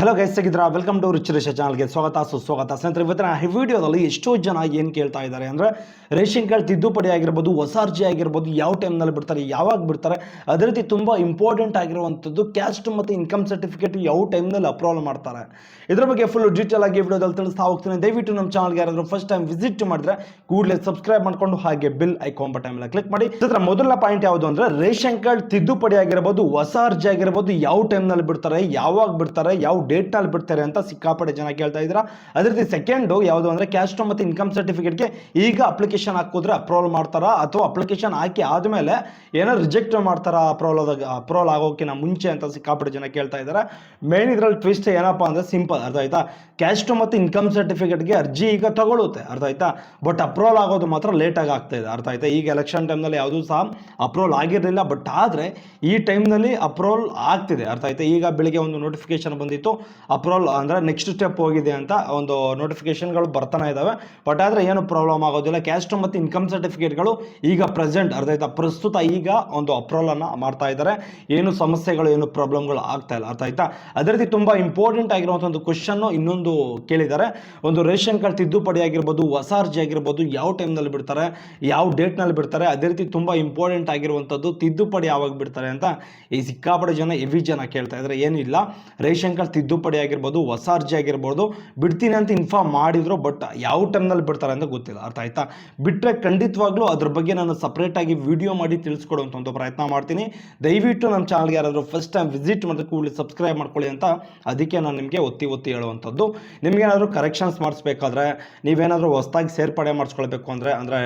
Hello guys ಸಿಗಿದ್ರ welcome to rich ರೇಷ ಚಾನಲ್ಗೆ ಸ್ವಾಗತ, ಸುಸ್ವಾಗತ. ಸ್ನೇಹಿತರೆ, ಇವತ್ತಿನ ಈ ವಿಡಿಯೋದಲ್ಲಿ ಎಷ್ಟೋ ಜನ ಏನು ಕೇಳ್ತಾ ಇದ್ದಾರೆ ಅಂದರೆ, ರೇಷನ್ ಕಾರ್ಡ್ ತಿದ್ದುಪಡಿ ಆಗಿರ್ಬೋದು, ಹೊಸ ಅರ್ಜಿ ಆಗಿರ್ಬೋದು, ಯಾವ ಟೈಮ್ನಲ್ಲಿ ಬಿಡ್ತಾರೆ, ಯಾವಾಗ ಬಿಡ್ತಾರೆ, ಅದೇ ರೀತಿ ತುಂಬ ಇಂಪಾರ್ಟೆಂಟ್ ಆಗಿರುವಂಥದ್ದು ಕ್ಯಾಸ್ಟ್ ಮತ್ತು ಇನ್ಕಮ್ ಸರ್ಟಿಫಿಕೇಟ್ ಯಾವ ಟೈಮ್ನಲ್ಲಿ ಅಪ್ರೂವಲ್ ಮಾಡ್ತಾರೆ. ಇದ್ರ ಬಗ್ಗೆ ಫುಲ್ ಡೀಟೇಲ್ ಆಗಿ ವಿಡಿಯೋದಲ್ಲಿ ತಿಳಿಸ್ತಾ ಹೋಗ್ತೀನಿ. ದಯವಿಟ್ಟು ನಮ್ಮ ಚಾನಲ್ಗೆ ಯಾರಾದರೂ ಫಸ್ಟ್ ಟೈಮ್ ವಿಸಿಟ್ ಮಾಡಿದ್ರೆ, ಕೂಡಲೇ ಸಬ್ಸ್ಕ್ರೈಬ್ ಮಾಡಿಕೊಂಡು ಹಾಗೆ ಬಿಲ್ ಐಕಾನ್ ಬಟನ್ ಕ್ಲಿಕ್ ಮಾಡಿ. ಇದರ ಮೊದಲ ಪಾಯಿಂಟ್ ಯಾವುದು ಅಂದರೆ, ರೇಷನ್ ಕಾರ್ಡ್ ತಿದ್ದುಪಡಿ ಆಗಿರ್ಬೋದು, ಹೊಸ ಅರ್ಜಿ ಆಗಿರ್ಬೋದು, ಯಾವ ಟೈಮ್ನಲ್ಲಿ ಬಿಡ್ತಾರೆ, ಯಾವಾಗ ಬಿಡ್ತಾರೆ, ಯಾವ ಡೇಟ್ನಲ್ಲಿ ಬಿಡ್ತಾರೆ ಅಂತ ಸಿಕ್ಕಾಪಡೆ ಜನ ಕೇಳ್ತಾ ಇದ್ದೀರಾ. ಅದೇ ರೀತಿ ಸೆಕೆಂಡು ಯಾವುದು ಅಂದರೆ ಕ್ಯಾಸ್ಟ್ ಮತ್ತು ಇನ್ಕಮ್ ಸರ್ಟಿಫಿಕೇಟ್ಗೆ ಈಗ ಅಪ್ಲಿಕೇಶನ್ ಹಾಕೋದ್ರೆ ಅಪ್ರೂವಲ್ ಮಾಡ್ತಾರಾ? ಅಥವಾ ಅಪ್ಲಿಕೇಶನ್ ಹಾಕಿ ಆದಮೇಲೆ ಏನೋ ರಿಜೆಕ್ಟ್ ಮಾಡ್ತಾರಾ ಅಪ್ರೂವಲ್ ಅಪ್ರೂವಲ್ ಆಗೋಕ್ಕಿಂತ ಮುಂಚೆ ಅಂತ ಸಿಕ್ಕಾಪಡೆ ಜನ ಕೇಳ್ತಾ ಇದ್ದಾರೆ. ಮೇನ್ ಇದರಲ್ಲಿ ಟ್ವಿಸ್ಟ್ ಏನಪ್ಪ ಅಂದರೆ ಸಿಂಪಲ್ ಅರ್ಥ ಆಯ್ತಾ? ಕ್ಯಾಸ್ಟ್ ಮತ್ತು ಇನ್ಕಮ್ ಸರ್ಟಿಫಿಕೇಟ್ಗೆ ಅರ್ಜಿ ಈಗ ತಗೊಳ್ಳುತ್ತೆ ಅರ್ಥ ಆಯ್ತಾ? ಬಟ್ ಅಪ್ರೂವಲ್ ಆಗೋದು ಮಾತ್ರ ಲೇಟಾಗಿ ಆಗ್ತಾ ಇದೆ, ಅರ್ಥ ಆಯ್ತಾ? ಈಗ ಎಲೆಕ್ಷನ್ ಟೈಮ್ನಲ್ಲಿ ಯಾವುದೂ ಸಹ ಅಪ್ರೂವಲ್ ಆಗಿರಲಿಲ್ಲ ಬಟ್ ಆದರೆ ಈ ಟೈಮ್ನಲ್ಲಿ ಅಪ್ರೂವಲ್ ಆಗ್ತಿದೆ, ಅರ್ಥ ಆಯ್ತಾ? ಈಗ ಬೆಳಿಗ್ಗೆ ಒಂದು ನೋಟಿಫಿಕೇಶನ್ ಬಂದಿತ್ತು ಅಪ್ರೂವಲ್ ಅಂದರೆ ನೆಕ್ಸ್ಟ್ ಸ್ಟೆಪ್ ಹೋಗಿದೆ ಅಂತ ಒಂದು ನೋಟಿಫಿಕೇಶನ್ಗಳು ಬರ್ತಾನೆ ಇದ್ದಾವೆ ಬಟ್ ಆದರೆ ಏನು ಪ್ರಾಬ್ಲಮ್ ಆಗೋದಿಲ್ಲ. ಕ್ಯಾಸ್ಟ್ ಮತ್ತು ಇನ್ಕಮ್ ಸರ್ಟಿಫಿಕೇಟ್ಗಳು ಈಗ ಪ್ರೆಸೆಂಟ್ ಅರ್ಥ ಆಯ್ತಾ ಪ್ರಸ್ತುತ ಈಗ ಒಂದು ಅಪ್ರೂವಲನ್ನು ಮಾಡ್ತಾ ಇದ್ದಾರೆ ಏನು ಸಮಸ್ಯೆಗಳು, ಏನು ಪ್ರಾಬ್ಲಮ್ಗಳು ಆಗ್ತಾ ಇಲ್ಲ ಅರ್ಥ ಆಯ್ತಾ ಅದೇ ರೀತಿ ತುಂಬ ಇಂಪಾರ್ಟೆಂಟ್ ಆಗಿರುವಂಥ ಒಂದು ಕ್ವಶನ್ನು ಇನ್ನೊಂದು ಕೇಳಿದ್ದಾರೆ. ಒಂದು ರೇಷನ್ ಕಾರ್ಡ್ ತಿದ್ದುಪಡಿ ಆಗಿರ್ಬೋದು, ಹೊಸ ಅರ್ಜಿ ಆಗಿರ್ಬೋದು, ಯಾವ ಟೈಮ್ನಲ್ಲಿ ಬಿಡ್ತಾರೆ, ಯಾವ ಡೇಟ್ನಲ್ಲಿ ಬಿಡ್ತಾರೆ, ಅದೇ ರೀತಿ ತುಂಬ ಇಂಪಾರ್ಟೆಂಟ್ ಆಗಿರುವಂಥದ್ದು ತಿದ್ದುಪಡಿ ಯಾವಾಗ ಬಿಡ್ತಾರೆ ಅಂತ ಈ ಸಿಕ್ಕಾಪಡೆ ಜನ ಎವಿ ಜನ ಕೇಳ್ತಾ ಇದ್ದಾರೆ ಏನಿಲ್ಲ ರೇಷನ್ ಕಾರ್ಡ್ ತಿದ್ದುಪಡಿ ಆಗಿರ್ಬೋದು, ಹೊಸ ಅರ್ಜಿ ಆಗಿರ್ಬೋದು, ಬಿಡ್ತೀನಿ ಅಂತ ಇನ್ಫಾರ್ಮ್ ಮಾಡಿದ್ರು ಬಟ್ ಯಾವ ಟೈಮ್ನಲ್ಲಿ ಬಿಡ್ತಾರೆ ಅಂತ ಗೊತ್ತಿಲ್ಲ. ಅರ್ಥ ಆಯ್ತಾ? ಬಿಟ್ಟರೆ ಖಂಡಿತವಾಗ್ಲೂ ಅದ್ರ ಬಗ್ಗೆ ನಾನು ಸಪ್ರೇಟಾಗಿ ವಿಡಿಯೋ ಮಾಡಿ ತಿಳಿಸ್ಕೊಡುವಂಥ ಒಂದು ಪ್ರಯತ್ನ ಮಾಡ್ತೀನಿ. ದಯವಿಟ್ಟು ನಮ್ಮ ಚಾನಲ್ಗೆ ಯಾರಾದರೂ ಫಸ್ಟ್ ಟೈಮ್ ವಿಸಿಟ್ ಮಾಡಿದ ಕೂಡಲೇ ಸಬ್ಸ್ಕ್ರೈಬ್ ಮಾಡ್ಕೊಳ್ಳಿ ಅಂತ ಅದಕ್ಕೆ ನಾನು ನಿಮಗೆ ಒತ್ತಿ ಒತ್ತಿ ಹೇಳುವಂಥದ್ದು. ನಿಮಗೇನಾದರೂ ಕರೆಕ್ಷನ್ಸ್ ಮಾಡಿಸ್ಬೇಕಾದ್ರೆ, ನೀವೇನಾದರೂ ಹೊಸ್ದಾಗಿ ಸೇರ್ಪಡೆ ಮಾಡಿಸ್ಕೊಳ್ಬೇಕು ಅಂದರೆ ಅಂದರೆ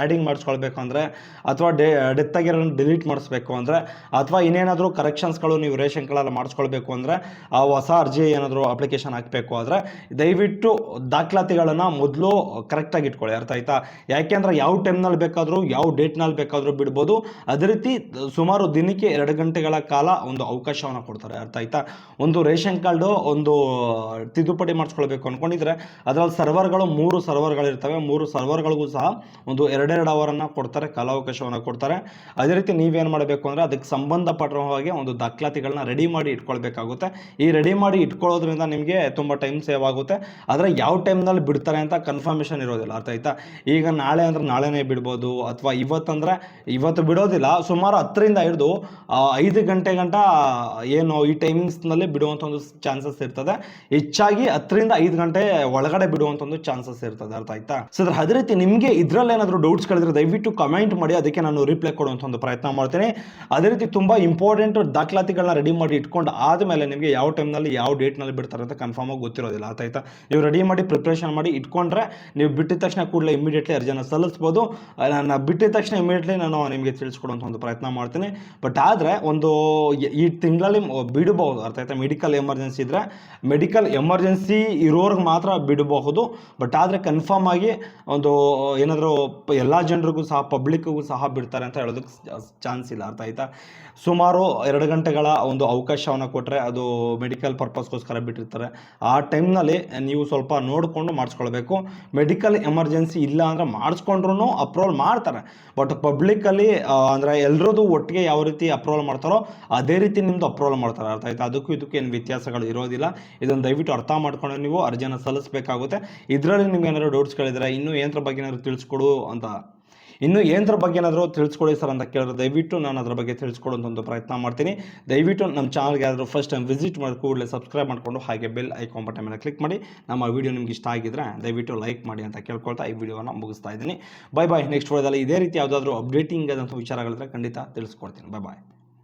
ಆ್ಯಡಿಂಗ್ ಮಾಡಿಸ್ಕೊಳ್ಬೇಕು ಅಂದರೆ, ಅಥವಾ ಡೆ ಡೆತ್ ಆಗಿರೋ ಡಿಲೀಟ್ ಮಾಡಿಸ್ಬೇಕು ಅಂದರೆ, ಅಥವಾ ಇನ್ನೇನಾದರೂ ಕರೆಕ್ಷನ್ಸ್ಗಳು ನೀವು ರೇಷನ್ ಕಾರ್ಡಲ್ಲಿ ಮಾಡಿಸ್ಕೊಳ್ಬೇಕು ಅಂದರೆ, ಆ ಹೊಸ ಅರ್ಜಿ ಏನಾದರೂ ಅಪ್ಲಿಕೇಶನ್ ಹಾಕಬೇಕು ಆದರೆ ದಯವಿಟ್ಟು ದಾಖಲಾತಿಗಳನ್ನು ಮೊದಲು ಕರೆಕ್ಟಾಗಿ ಇಟ್ಕೊಳ್ಳಿ. ಅರ್ಥ ಆಯ್ತಾ? ಯಾಕೆಂದರೆ ಯಾವ ಟೈಮ್ನಲ್ಲಿ ಬೇಕಾದರೂ, ಯಾವ ಡೇಟ್ನಲ್ಲಿ ಬೇಕಾದರೂ ಬಿಡ್ಬೋದು. ಅದೇ ರೀತಿ ಸುಮಾರು ದಿನಕ್ಕೆ ಎರಡು ಗಂಟೆಗಳ ಕಾಲ ಒಂದು ಅವಕಾಶವನ್ನು ಕೊಡ್ತಾರೆ. ಅರ್ಥ ಆಯ್ತಾ? ಒಂದು ರೇಷನ್ ಕಾರ್ಡು ಒಂದು ತಿದ್ದುಪಡಿ ಮಾಡಿಸ್ಕೊಳ್ಬೇಕು ಅಂದ್ಕೊಂಡಿದ್ರೆ ಅದರಲ್ಲಿ ಸರ್ವರ್ಗಳು ಮೂರು ಸರ್ವರ್ಗಳಿರ್ತವೆ ಮೂರು ಸರ್ವರ್ಗಳಿಗೂ ಸಹ ಒಂದು ಎರಡೆರಡು ಅವರನ್ನು ಕೊಡ್ತಾರೆ, ಕಾಲಾವಕಾಶವನ್ನು ಕೊಡ್ತಾರೆ. ಅದೇ ರೀತಿ ನೀವೇನು ಮಾಡಬೇಕು ಅಂದರೆ ಅದಕ್ಕೆ ಸಂಬಂಧಪಟ್ಟ ಹಾಗೆ ಒಂದು ದಾಖಲಾತಿಗಳನ್ನ ರೆಡಿ ಮಾಡಿ ಇಟ್ಕೊಳ್ಬೇಕಾಗುತ್ತೆ. ಈ ರೆಡಿ ಮಾಡಿ ಇಟ್ಕೊಳ್ಳೋದ್ರಿಂದ ನಿಮಗೆ ತುಂಬ ಟೈಮ್ ಸೇವ್ ಆಗುತ್ತೆ. ಆದರೆ ಯಾವ ಟೈಮ್ನಲ್ಲಿ ಬಿಡ್ತಾರೆ ಅಂತ ಕನ್ಫರ್ಮೇಷನ್ ಇರೋದಿಲ್ಲ. ಅರ್ಥ ಆಯ್ತಾ? ಈಗ ನಾಳೆ ಅಂದ್ರೆ ನಾಳೆನೇ ಬಿಡ್ಬೋದು ಅಥವಾ ಇವತ್ತಂದ್ರೆ ಇವತ್ತು ಬಿಡೋದಿಲ್ಲ. ಸುಮಾರು ಹತ್ತರಿಂದ ಹಿಡಿದು ಐದು ಗಂಟೆ ಗಂಟ, ಏನು ಈ ಟೈಮಿಂಗ್ಸ್ನಲ್ಲಿ ಬಿಡುವಂಥ ಒಂದು ಚಾನ್ಸಸ್ ಇರ್ತದೆ. ಹೆಚ್ಚಾಗಿ ಹತ್ತರಿಂದ ಐದು ಗಂಟೆ ಒಳಗಡೆ ಬಿಡುವಂಥ ಒಂದು ಚಾನ್ಸಸ್ ಇರ್ತದೆ. ಅರ್ಥ ಆಯ್ತಾ? ಸೊ ಅದ್ರ ಅದೇ ರೀತಿ ನಿಮಗೆ ಇದರಲ್ಲಿ ಏನಾದರೂ ಡೌಟ್ಸ್ ಕಳೆದ್ರೆ ದಯವಿಟ್ಟು ಕಮೆಂಟ್ ಮಾಡಿ, ಅದಕ್ಕೆ ನಾನು ರಿಪ್ಲೈ ಕೊಡುವಂಥ ಒಂದು ಪ್ರಯತ್ನ ಮಾಡ್ತೀನಿ. ಅದೇ ರೀತಿ ತುಂಬ ಇಂಪಾರ್ಟೆಂಟ್ ದಾಖಲಾತಿಗಳನ್ನ ರೆಡಿ ಮಾಡಿ ಇಟ್ಕೊಂಡು ಆದಮೇಲೆ ನಿಮಗೆ ಯಾವ ಟೈಮ್ನಲ್ಲಿ ಯಾವ ಡೇಟ್ನಲ್ಲಿ ಬಿಡ್ತಾರೆ ಅಂತ ಕನ್ಫರ್ಮ್ ಆಗಿ ಗೊತ್ತಿರೋದಿಲ್ಲ. ಆಯ್ತಾ ನೀವು ರೆಡಿ ಮಾಡಿ ಪ್ರಿಪ್ರೇಷನ್ ಮಾಡಿ ಇಟ್ಕೊಂಡ್ರೆ ನೀವು ಬಿಟ್ಟಿದ ತಕ್ಷಣ ಕೂಡಲೇ ಇಮಿಡಿಯೇಟ್ಲಿ ಅರ್ಜಿನ ಸಲ್ಲಿಸ್ಬೋದು. ನಾನು ಬಿಟ್ಟಿದ ತಕ್ಷಣ ಇಮಿಡಿಯೇಟ್ಲಿ ನಾನು ನಿಮಗೆ ತಿಳಿಸ್ಕೊಡೋಂಥ ಒಂದು ಪ್ರಯತ್ನ ಮಾಡ್ತೀನಿ. ಬಟ್ ಆದರೆ ಒಂದು ಈ- ತಿಂಗಳಲ್ಲಿ ಬಿಡಬಹುದು. ಅರ್ಥ ಆಯ್ತಾ? ಮೆಡಿಕಲ್ ಎಮರ್ಜೆನ್ಸಿ ಇದ್ದರೆ ಮೆಡಿಕಲ್ ಎಮರ್ಜೆನ್ಸಿ ಇರೋರ್ಗೆ ಮಾತ್ರ ಬಿಡಬಹುದು. ಬಟ್ ಆದರೆ ಕನ್ಫರ್ಮ್ ಆಗಿ ಒಂದು, ಏನಾದರೂ ಎಲ್ಲ ಜನರಿಗೂ ಸಹ ಪಬ್ಲಿಕ್ಗೂ ಸಹ ಬಿಡ್ತಾರೆ ಅಂತ ಹೇಳೋದಕ್ಕೆ ಚಾನ್ಸ್ ಇಲ್ಲ. ಅರ್ಥ ಆಯ್ತಾ? ಸುಮಾರು ಎರಡು ಗಂಟೆಗಳ ಒಂದು ಅವಕಾಶವನ್ನು ಕೊಟ್ಟರೆ ಅದು ಮೆಡಿಕಲ್ ಪರ್ಪಸ್ಗೋಸ್ಕರ ಬಿಟ್ಟಿರ್ತಾರೆ. ಆ ಟೈಮ್ನಲ್ಲಿ ನೀವು ಸ್ವಲ್ಪ ನೋಡಿಕೊಂಡು ಮಾಡಿಸ್ಕೊಳ್ಬೇಕು. ಮೆಡಿಕಲ್ ಎಮರ್ಜೆನ್ಸಿ ಇಲ್ಲ ಅಂದರೆ ಮಾಡಿಸ್ಕೊಂಡ್ರೂ ಅಪ್ರೂವಲ್ ಮಾಡ್ತಾರೆ. ಬಟ್ ಪಬ್ಲಿಕ್ಕಲ್ಲಿ ಅಂದರೆ ಎಲ್ಲರದು ಒಟ್ಟಿಗೆ ಯಾವ ರೀತಿ ಅಪ್ರೂವಲ್ ಮಾಡ್ತಾರೋ ಅದೇ ರೀತಿ ನಿಮ್ಮದು ಅಪ್ರೂವಲ್ ಮಾಡ್ತಾರೆ. ಅರ್ಥ ಆಯ್ತಾ? ಅದಕ್ಕೂ ಇದಕ್ಕೂ ಏನು ವ್ಯತ್ಯಾಸಗಳು ಇರೋದಿಲ್ಲ. ಇದನ್ನು ದಯವಿಟ್ಟು ಅರ್ಥ ಮಾಡ್ಕೊಂಡು ನೀವು ಅರ್ಜಿಯನ್ನು ಸಲ್ಲಿಸಬೇಕಾಗುತ್ತೆ. ಇದರಲ್ಲಿ ನಿಮ್ಗೆ ಏನಾದರೂ ಡೌಟ್ಸ್ಗಳಿದ್ರೆ ಇನ್ನೂ ಏನರ ಬಗ್ಗೆ ಏನಾದರೂ ತಿಳಿಸ್ಕೊಡು ಅಂತ ಇನ್ನು ಏನರ ಬಗ್ಗೆ ಏನಾದರೂ ತಿಳಿಸ್ಕೊಡಿ ಸರ್ ಅಂತ ಕೇಳಿದ್ರೆ ದಯವಿಟ್ಟು ನಾನು ಅದರ ಬಗ್ಗೆ ತಿಳಿಸ್ಕೊಡೋಂಥ ಒಂದು ಪ್ರಯತ್ನ ಮಾಡ್ತೀನಿ. ದಯವಿಟ್ಟು ನಮ್ಮ ಚಾನಲ್ಗೆ ಯಾರಾದರೂ ಫಸ್ಟ್ ಟೈಮ್ ವಿಸಿಟ್ ಮಾಡಿ ಕೂಡಲೇ ಸಬ್ಸ್ಕ್ರೈಬ್ ಮಾಡಿಕೊಂಡು ಹಾಗೆ ಬೆಲ್ ಐಕಾನ್ ಬಟನ್ ಮೇಲೆ ಕ್ಲಿಕ್ ಮಾಡಿ. ನಮ್ಮ ವಿಡಿಯೋ ನಿಮ್ಗೆ ಇಷ್ಟ ಆಗಿದ್ರೆ ದಯವಿಟ್ಟು ಲೈಕ್ ಮಾಡಿ ಅಂತ ಕೇಳ್ಕೊಳ್ತಾ ಈ ವಿಡಿಯೋನ ಮುಗಿಸ್ತಾ ಇದ್ದೀನಿ. ಬೈ ಬಾಯ್ ನೆಕ್ಸ್ಟ್ ವಿಡಿಯೋದಲ್ಲಿ ಇದೇ ರೀತಿ ಯಾವುದಾದ್ರೂ ಅಪ್ಡೇಟಿಂಗ್ ಆದಂಥ ವಿಚಾರಗಳಿದ್ರೆ ಖಂಡಿತ ತಿಳಿಸ್ಕೊಡ್ತೀನಿ. Bye bye